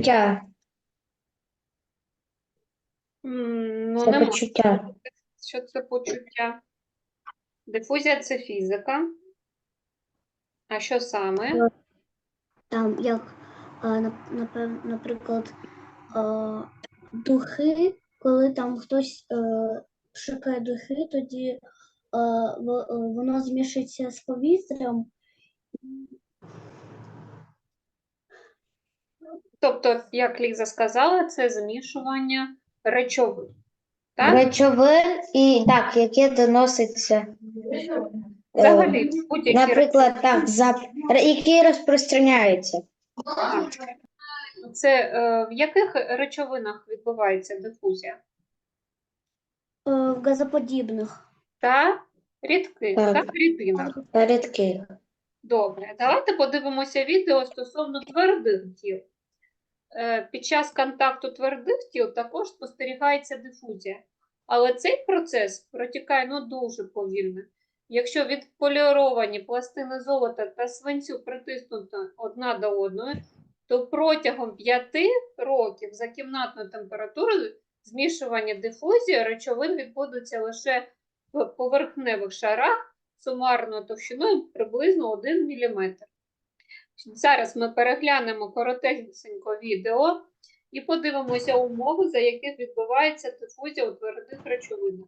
Почуття. М, Ну, Це не можу почуття. сказати, що це почуття. Дифузія це фізика. А що саме? Там як, напев- наприклад, а, духи, коли там хтось е, шукає духи, тоді е, во- е, воно змішується з повітрям. Тобто, як Ліза сказала, це змішування речовин. Так? Речовин і так, яке доноситься. е, Взагалі, будь-які Наприклад, так, зап... які розпространяються. Це е, в яких речовинах відбувається дифузія? Е, в газоподібних. Та рідких, Так. так, рідинах. Рідких. Добре, давайте подивимося відео стосовно твердих тіл. Е, Під час контакту твердих тіл також спостерігається дифузія, але цей процес протікає ну, дуже повільно. Якщо відполіровані пластини золота та свинцю притиснуті одна до одної, то протягом 5 років за кімнатною температурою змішування дифузії речовин відбудуться лише в поверхневих шарах сумарною товщиною приблизно 1 мм. Зараз ми переглянемо коротесенько відео і подивимося умови, за яких відбувається дифузія у твердих речовинах.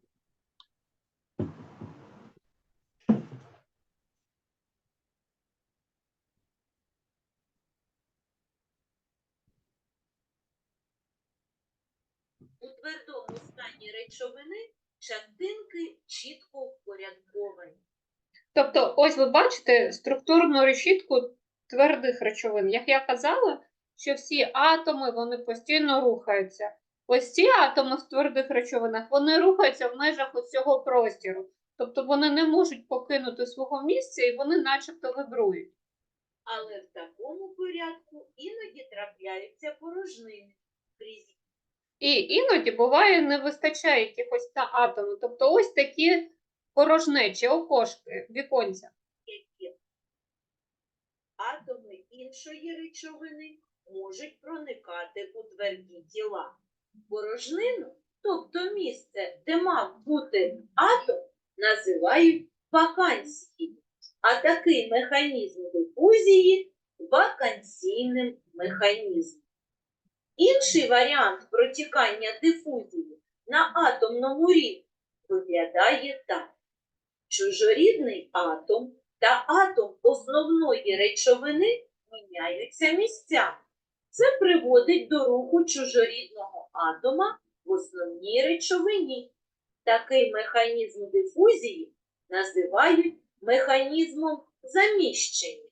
У твердому стані речовини частинки чітко впорядковані. Тобто, ось ви бачите структурну решітку твердих речовин. Як я казала, що всі атоми вони постійно рухаються. Ось ці атоми в твердих речовинах вони рухаються в межах усього простіру. Тобто вони не можуть покинути свого місця і вони начебто вибрують. Але в такому порядку іноді трапляються порожнини, крізь І іноді буває не вистачає якихось та атомів. Тобто ось такі порожнечі, окошки, віконця. Атоми іншої речовини можуть проникати у тверді тіла. Порожнину, тобто місце, де мав бути атом, називають вакансією, а такий механізм дифузії вакансійним механізмом. Інший варіант протікання дифузії на атомному рівні виглядає так. Чужорідний атом та атом основної речовини міняються місцями. Це приводить до руху чужорідного атома в основній речовині. Такий механізм дифузії називають механізмом заміщення.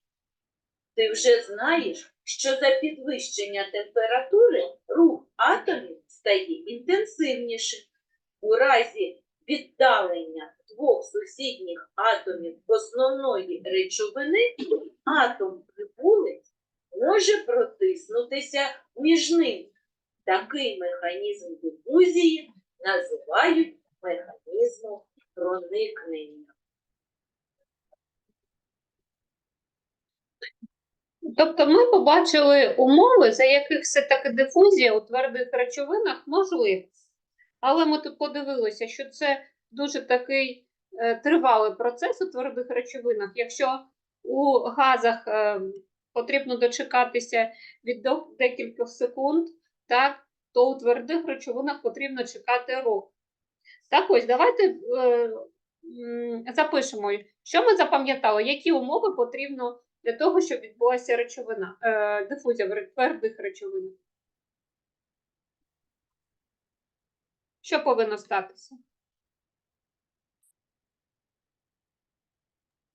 Ти вже знаєш, що за підвищення температури рух атомів стає інтенсивнішим. У разі віддалення двох сусідніх атомів основної речовини атом прибулець може протиснутися між ними. Такий механізм дифузії називають механізмом проникнення. Тобто ми побачили умови, за яких все-таки дифузія у твердих речовинах можлива. Але ми тут подивилися, що це дуже такий е, тривалий процес у твердих речовинах. Якщо у газах е, потрібно дочекатися від декількох секунд, так, то у твердих речовинах потрібно чекати рок. Так ось, давайте е, запишемо, що ми запам'ятали, які умови потрібно для того, щоб відбулася речовина, дифузія в твердих речовинах. Що повинно статися?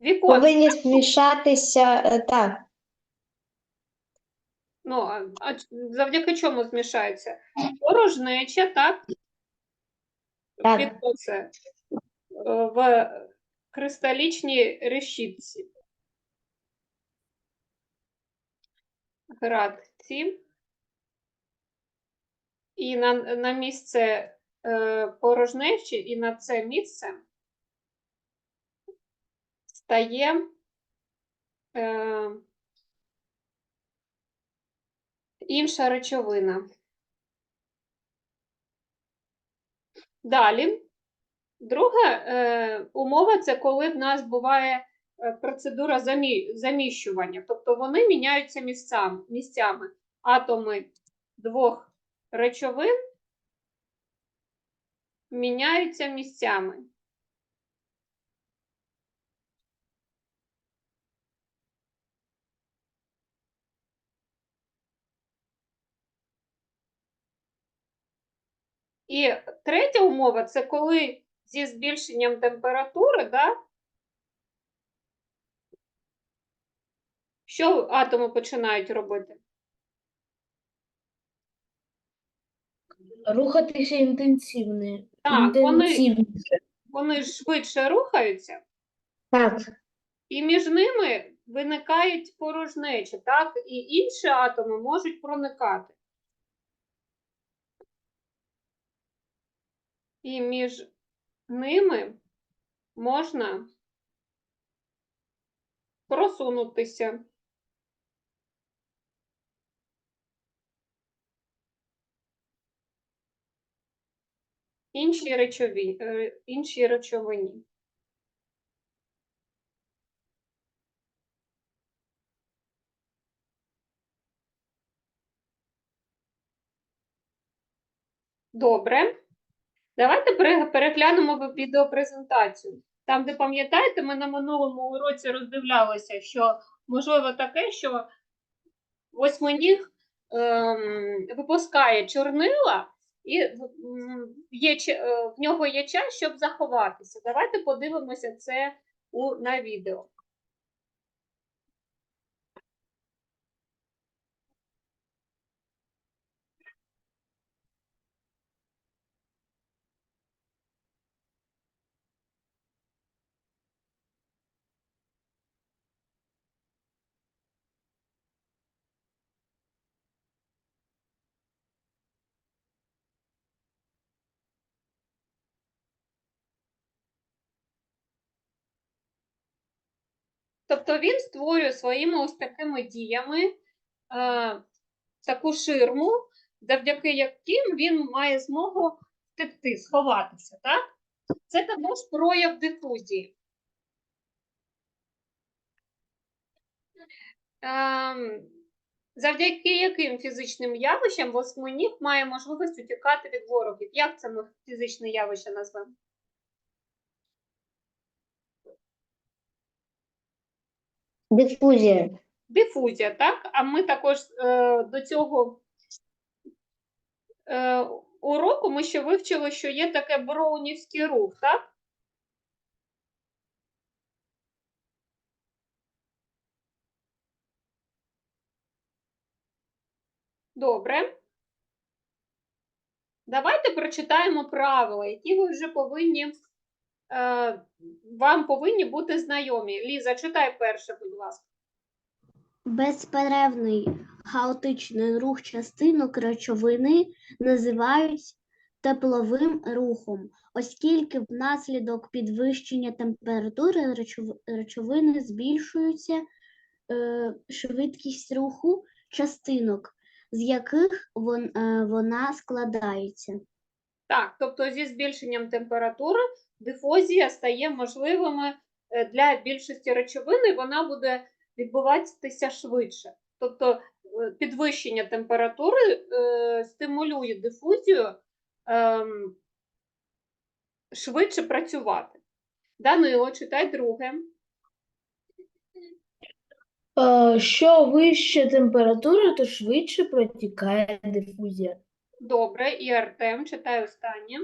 Віконце. Повинні змішатися, е, так, Ну, а, завдяки чому змішається? Порожнеча, так? Так. Віконце е, в кристалічній решітці. Градці. І на, на місце порожнечі, і на це місце стає е, інша речовина. Далі. Друга е, умова це коли в нас буває е, процедура замі, заміщування. Тобто вони міняються місцями. Атоми двох речовин міняються місцями. І третя умова це коли зі збільшенням температури, да, що атоми починають робити? Рухатися інтенсивно. Так, вони, інтенсивніше. вони швидше рухаються, Так, і між ними виникають порожнечі, так, і інші атоми можуть проникати. І між ними можна просунутися. Інші речові, е, інші речовині. Добре. Давайте переглянемо відеопрезентацію. Там, де пам'ятаєте, ми на минулому уроці роздивлялися, що можливо таке, що восьминіг ем, випускає чорнила, і є, е, в нього є час, щоб заховатися. Давайте подивимося це у, на відео. Тобто він створює своїми ось такими діями е, таку ширму, завдяки яким він має змогу втекти, сховатися. Так? Це також прояв дифузії. Ем, завдяки яким фізичним явищам восьминіг має можливість утікати від ворогів? Як це ми фізичне явище назвемо? Дифузія. Дифузія, так? А ми також е, до цього е, уроку ми ще вивчили, що є таке броунівський рух, так? Добре. Давайте прочитаємо правила, які ви вже повинні, вам повинні бути знайомі. Ліза, читай перше, будь ласка. Безперервний хаотичний рух частинок речовини називають тепловим рухом, оскільки внаслідок підвищення температури речовини збільшується е, швидкість руху частинок, з яких вон, е, вона складається. Так, тобто зі збільшенням температури дифузія стає можливими е, для більшості речовин, і вона буде відбуватися швидше. Тобто е, підвищення температури е, стимулює дифузію ем, швидше працювати. Данило, читай друге. Що вища температура, то швидше протікає дифузія. Добре, і Артем, читай останнє.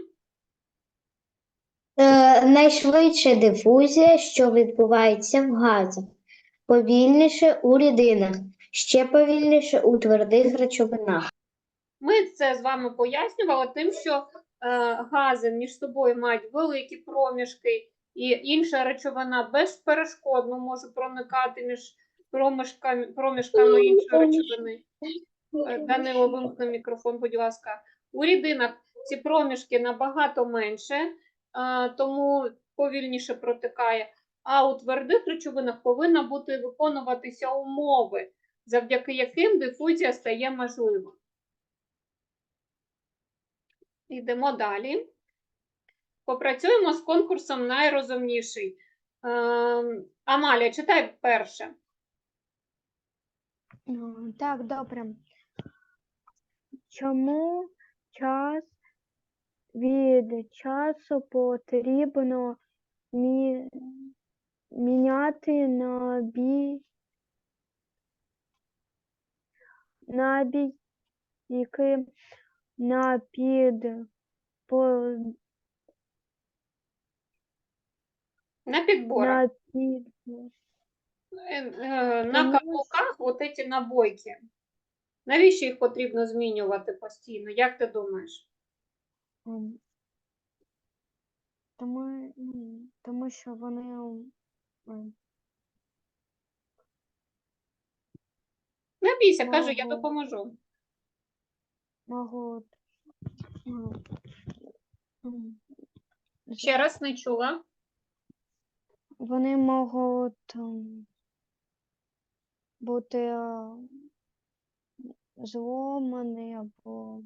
Е, найшвидша дифузія, що відбувається в газах, повільніше у рідинах, ще повільніше у твердих речовинах. Ми це з вами пояснювали тим, що е, гази між собою мають великі проміжки, і інша речовина безперешкодно може проникати між проміжками, проміжками іншої речовини. Е, Данило, вимкни мікрофон, будь ласка. У рідинах ці проміжки набагато менше, тому повільніше протикає. А у твердих речовинах повинна бути виконуватися умови завдяки яким дифузія стає можлива. Йдемо далі. Попрацюємо з конкурсом найрозумніший. Ем, Амалія, читай перше. Так, добре. Чому час від часу потрібно мі... міняти набій... набійки на під по... На підборах. на під... Е, е, На каблуках от ці набойки. Навіщо їх потрібно змінювати постійно? Як ти думаєш? Тому, тому що вони Не бійся, кажи, я Ого. допоможу. можуть ем, Ще раз не чула. вони можуть ем, бути е, зломані або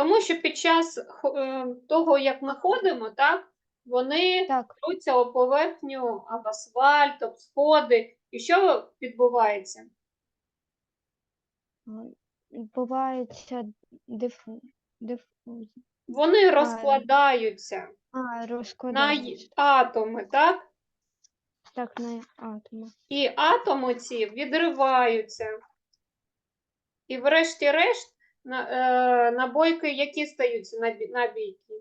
Тому що під час е, того, як ми ходимо, так, вони так, труться об поверхню, об асфальт, об сходи. І що відбувається? відбувається дифу, дифузія. Вони розкладаються А, на розкладаються. й- атоми, так? Так, на атоми. І атоми ці відриваються. І врешті-решт на, набойки, які стаються набі- набійки?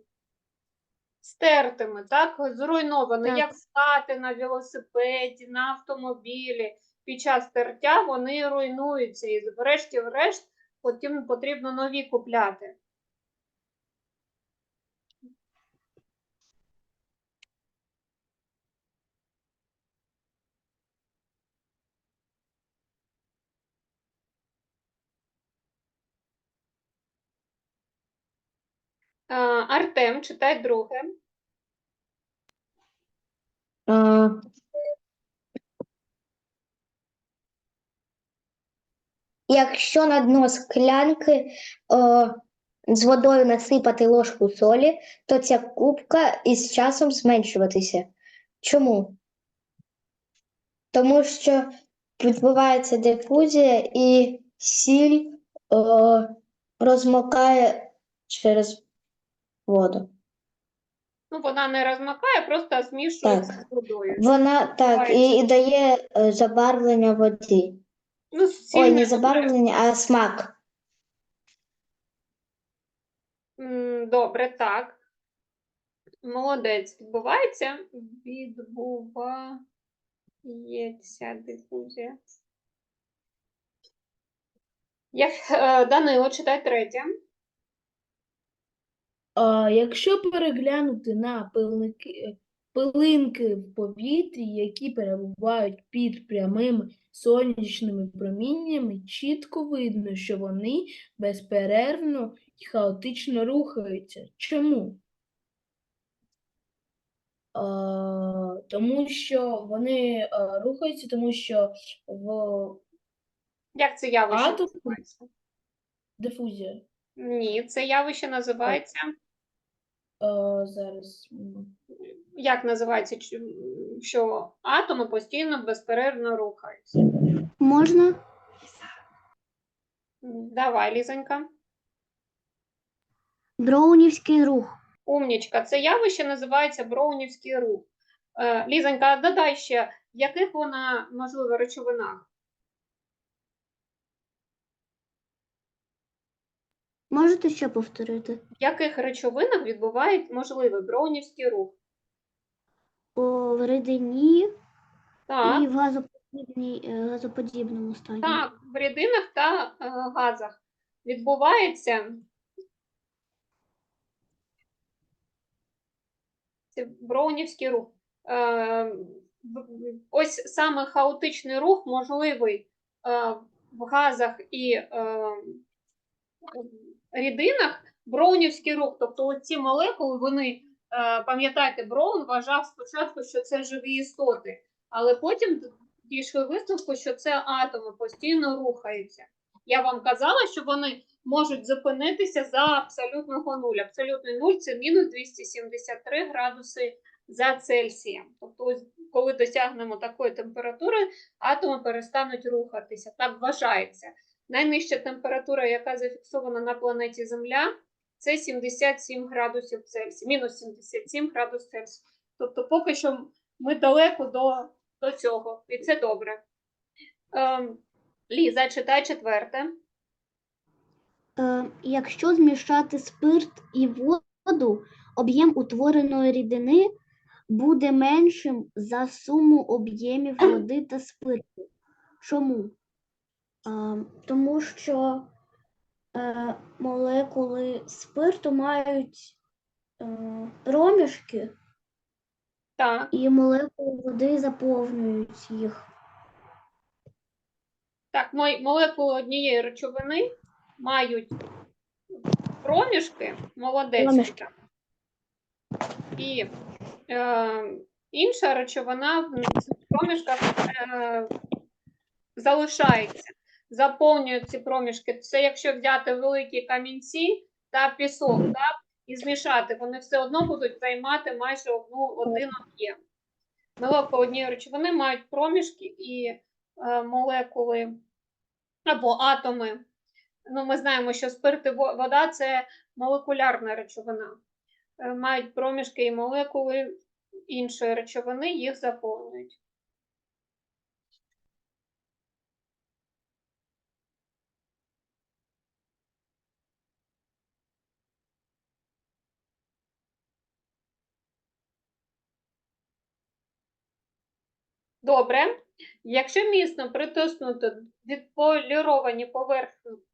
Стертими, так? Зруйновані, Так. як стати на велосипеді, на автомобілі. Під час тертя вони руйнуються і врешті-врешт, потім потрібно нові купляти. Е, Артем, читай друге. А, Якщо на дно склянки о, з водою насипати ложку солі, то ця кубка із часом зменшуватися. Чому? Тому що відбувається дифузія і сіль о, розмокає через воду. Ну, вона не розмакає, просто змішується Так. з водою. Вона так і, і дає е, забарвлення воді. Ну, Ой, не не забарвлення, а смак. М, Добре, так. Молодець. Відбувається? Відбувається дифузія. Я, е, Данило, читай третє. А, якщо переглянути на пилники, пилинки в повітрі, які перебувають під прямими сонячними проміннями, чітко видно, що вони безперервно і хаотично рухаються. Чому? А, тому що вони а, рухаються, тому що в Як це явище Атом? дифузія. Ні, це явище називається. А, зараз. Як називається, що атоми постійно безперервно рухаються? Можна? Давай, Лізонька. Броунівський рух. Умнічка, це явище називається броунівський рух. Е, Лізонька, додай ще, в яких вона, можливо, речовинах? Можете ще повторити? В яких речовинах відбуває можливий броунівський рух? В рідині Так, і в газоподібній, е, газоподібному стані. так, в рідинах та е, газах відбувається це броунівський рух. Е, в- в- ось саме хаотичний рух можливий е, в газах і е, рідинах. Броунівський рух, тобто ці молекули, вони, е, пам'ятаєте, Броун вважав спочатку, що це живі істоти, але потім дійшли висновку, що це атоми постійно рухаються. Я вам казала, що вони можуть зупинитися за абсолютного нуля. Абсолютний нуль це мінус 273 градуси за Цельсієм. Тобто, коли досягнемо такої температури, атоми перестануть рухатися. Так вважається. Найнижча температура, яка зафіксована на планеті Земля, це 77 градусів Цельсія, мінус 77 градусів Цельсія. Тобто, поки що ми далеко до, до цього, і це добре. Ем, Ліза, читай четверте. Е, якщо змішати спирт і воду, об'єм утвореної рідини буде меншим за суму об'ємів води та спирту. Чому? Е, тому що е, молекули спирту мають е, проміжки, Так, і молекули води заповнюють їх. так, молекули однієї речовини мають проміжки, молодець. Проміжки. І е, інша речовина в проміжках е, залишається, заповнює ці проміжки. Це якщо взяти великі камінці та пісок, так, і змішати, вони все одно будуть займати майже одну, один об'єм. Молекули однієї речовини мають проміжки і е, молекули або атоми. Ну, ми знаємо, що спирт і вода це молекулярна речовина. Е, Мають проміжки і молекули іншої речовини, їх заповнюють. Добре. Якщо міцно притиснути відполіровані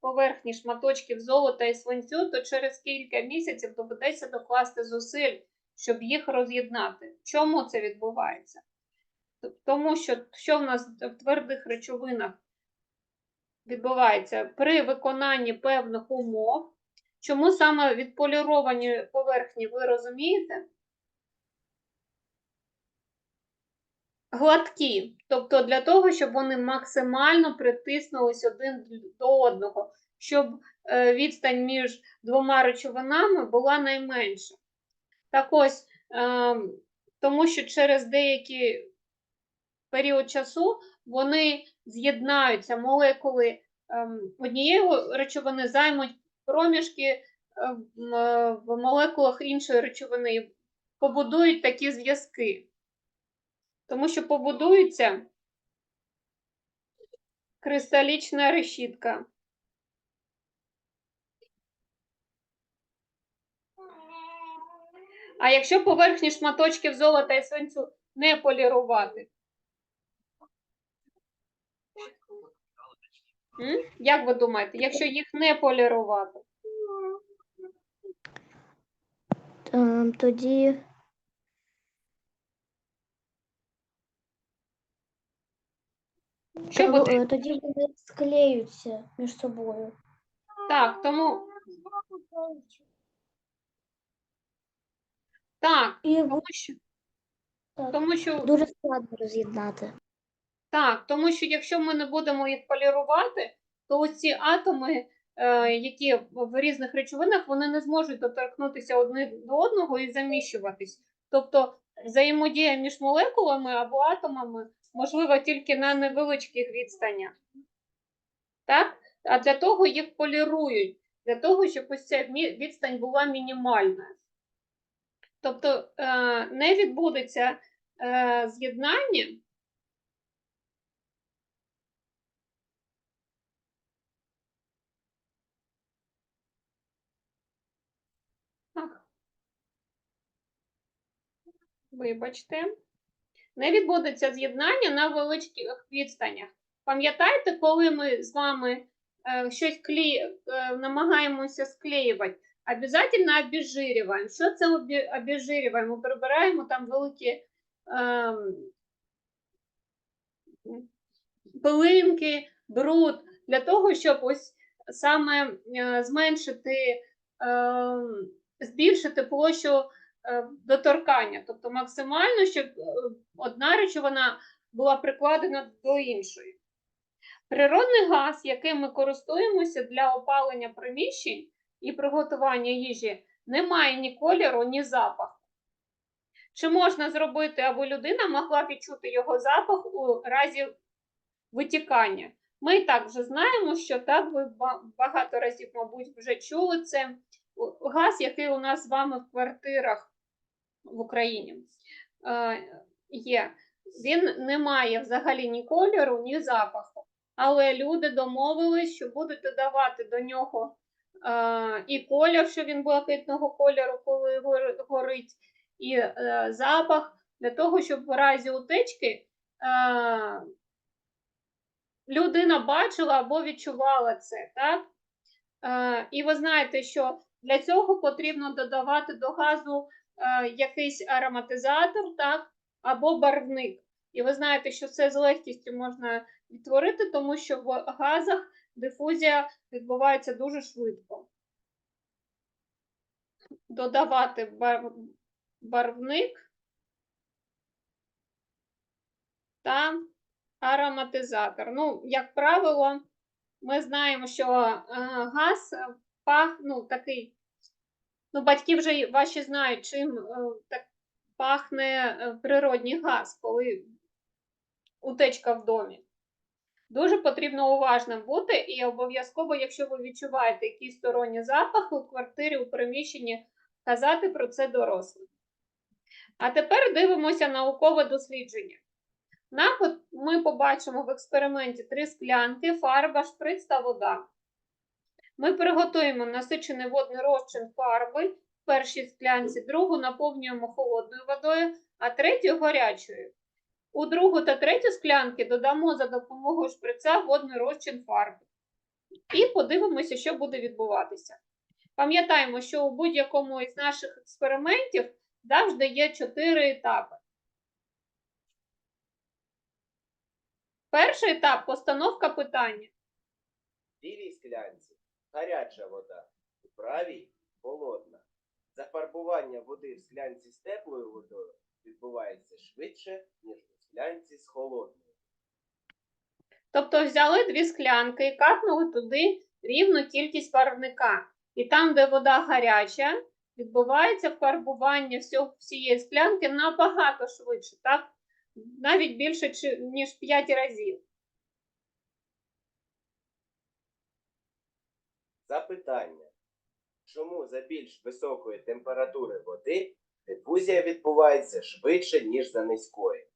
поверхні, шматочків золота і свинцю, то через кілька місяців доведеться докласти зусиль, щоб їх роз'єднати. Чому це відбувається? Тому що що в нас в твердих речовинах відбувається при виконанні певних умов. Чому саме відполіровані поверхні, ви розумієте? Гладкі, тобто для того, щоб вони максимально притиснулись один до одного, щоб е, відстань між двома речовинами була найменша. Так ось, е, тому що через деякий період часу вони з'єднаються, молекули ем, однієї речовини займуть проміжки е, в- е, в молекулах іншої речовини побудують такі зв'язки. Тому що побудується кристалічна решітка. А якщо поверхні шматочків золота і свинцю не полірувати? М? Як ви думаєте, якщо їх не полірувати? Ем, тоді Що буде? е, тоді вони склеються між собою. Так, тому так, І тому що, так, тому що дуже складно роз'єднати. Так, тому що якщо ми не будемо їх полірувати, то ось ці атоми, е, які в різних речовинах, вони не зможуть доторкнутися один до одного і заміщуватись. Тобто взаємодія між молекулами або атомами можлива тільки на невеличких відстанях. Так? А для того їх полірують, для того, щоб ось ця відстань була мінімальна. Тобто е, не відбудеться е, з'єднання. Вибачте. Не відбудеться з'єднання на великих відстанях. Пам'ятаєте, коли ми з вами е, щось клі... е, намагаємося склеювати, обов'язково обезжирюємо. Що це обі- обезжирюємо? Ми прибираємо там великі ем, пилинки, бруд, для того, щоб ось саме е, зменшити, ем, збільшити площу доторкання, тобто максимально, щоб е, одна речовина була прикладена до іншої. Природний газ, яким ми користуємося для опалення приміщень і приготування їжі, не має ні кольору, ні запаху. Чи можна зробити, аби людина могла відчути його запах у разі витікання? Ми і так вже знаємо, що так ви багато разів, мабуть, вже чули це газ, який у нас з вами в квартирах в Україні е, є. Він не має взагалі ні кольору, ні запаху. Але люди домовились, що будуть додавати до нього е, і колір, що він блакитного кольору, коли горить, і е, запах для того, щоб в разі утечки е, людина бачила або відчувала це. Так? Е, і ви знаєте, що для цього потрібно додавати до газу якийсь ароматизатор, так, або барвник. І ви знаєте, що це з легкістю можна відтворити, тому що в газах дифузія відбувається дуже швидко. Додавати бар- барвник та ароматизатор. Ну, як правило, ми знаємо, що е, газ е, пах, ну, такий, ну, батьки вже ваші знають, чим е, так пахне е, природній газ, коли утечка в домі. Дуже потрібно уважним бути і обов'язково, якщо ви відчуваєте якісь сторонні запахи у квартирі, у приміщенні, казати про це дорослим. А тепер дивимося наукове дослідження. На, ми побачимо в експерименті три склянки, фарба, шприц та вода. Ми приготуємо насичений водний розчин фарби в першій склянці, другу наповнюємо холодною водою, а третю гарячою. У другу та третю склянки додамо за допомогою шприця водний розчин фарби. І подивимося, що буде відбуватися. Пам'ятаємо, що у будь-якому із наших експериментів завжди є чотири етапи. Перший етап постановка питання. В лівій склянці гаряча вода, у правій холодна. Зафарбування води в склянці з теплою водою відбувається швидше, ніж у склянці з холодною. Тобто взяли дві склянки і капнули туди рівну кількість фарбника. І там, де вода гаряча, відбувається фарбування всієї склянки набагато швидше, так? Навіть більше, ніж 5 разів. Запитання. Чому за більш високої температури води дифузія відбувається швидше, ніж за низької?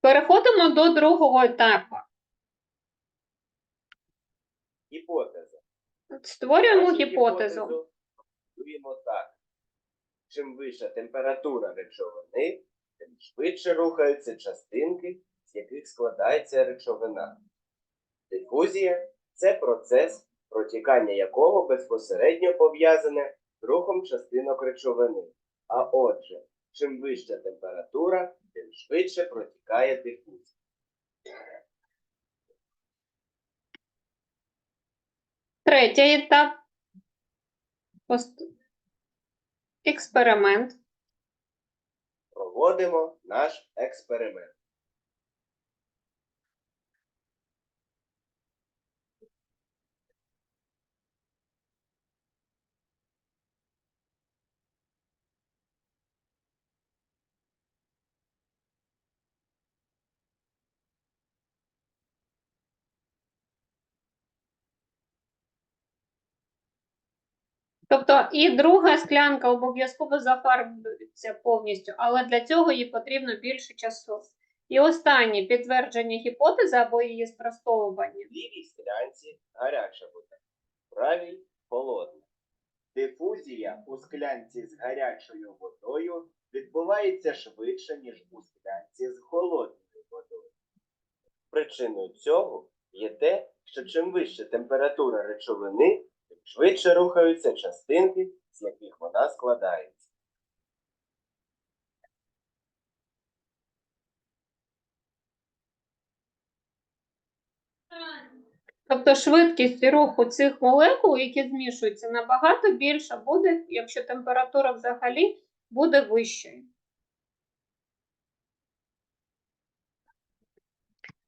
Переходимо до другого етапу. Гіпотеза. Створюємо Нашу гіпотезу. Формулюємо так. Чим вища температура речовини, швидше рухаються частинки, з яких складається речовина. Дифузія це процес, протікання якого безпосередньо пов'язане з рухом частинок речовини. А отже, чим вища температура, тим швидше протікає дифузія. Третій етап. Експеримент. Проводимо наш експеримент. Тобто і друга склянка обов'язково зафарбується повністю, але для цього їй потрібно більше часу. І останнє підтвердження гіпотези або її спростовування. В лівій склянці гаряча вода, в правій холодна. Дифузія у склянці з гарячою водою відбувається швидше, ніж у склянці з холодною водою. Причиною цього є те, що чим вища температура речовини, швидше рухаються частинки, з яких вона складається. Тобто швидкість руху цих молекул, які змішуються, набагато більша буде, якщо температура взагалі буде вищою.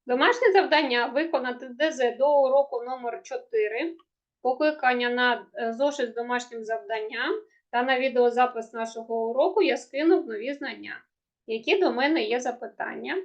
Домашнє завдання виконати ДЗ до уроку номер 4, покликання на е, зошит з домашнім завданням та на відеозапис нашого уроку я скинув нові знання. Які до мене є запитання?